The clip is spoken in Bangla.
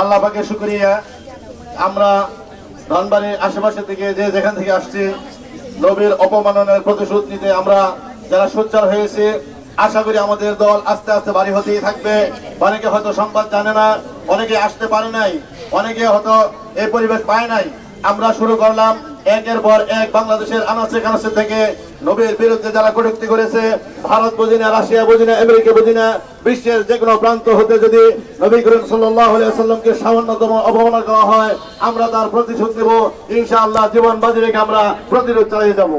আল্লাহকে শুক্রিয়া। আমরা ধনবাড়ির আশেপাশে থেকে যে যেখান থেকে আসছি, নবীর অপমাননের প্রতিশোধ নিতে আমরা যারা সোচ্চার হয়েছে, আশা করি আমাদের দল আস্তে আস্তে বাড়ি হতেই থাকবে। অনেকে হয়তো সংবাদ জানে না, অনেকে আসতে পারে নাই, অনেকে হয়তো এই পরিবেশ পায় নাই। আমরা শুরু করলাম একের পর এক বাংলাদেশের আনাচে কানাচে থেকে নবীর বিরুদ্ধে যারা কটুক্তি করেছে, ভারত বুঝি না রাশিয়া বুঝি না আমেরিকা বুঝি না বিশ্বের যে কোনো প্রান্ত হতে যদি নবী করিম সাল্লামকে সামান্যতম অবমাননা করা হয়, আমরা তার প্রতিশোধ নেব। ইনশাআল্লাহ জীবন বাজি রেখে আমরা প্রতিরোধ চালিয়ে যাব।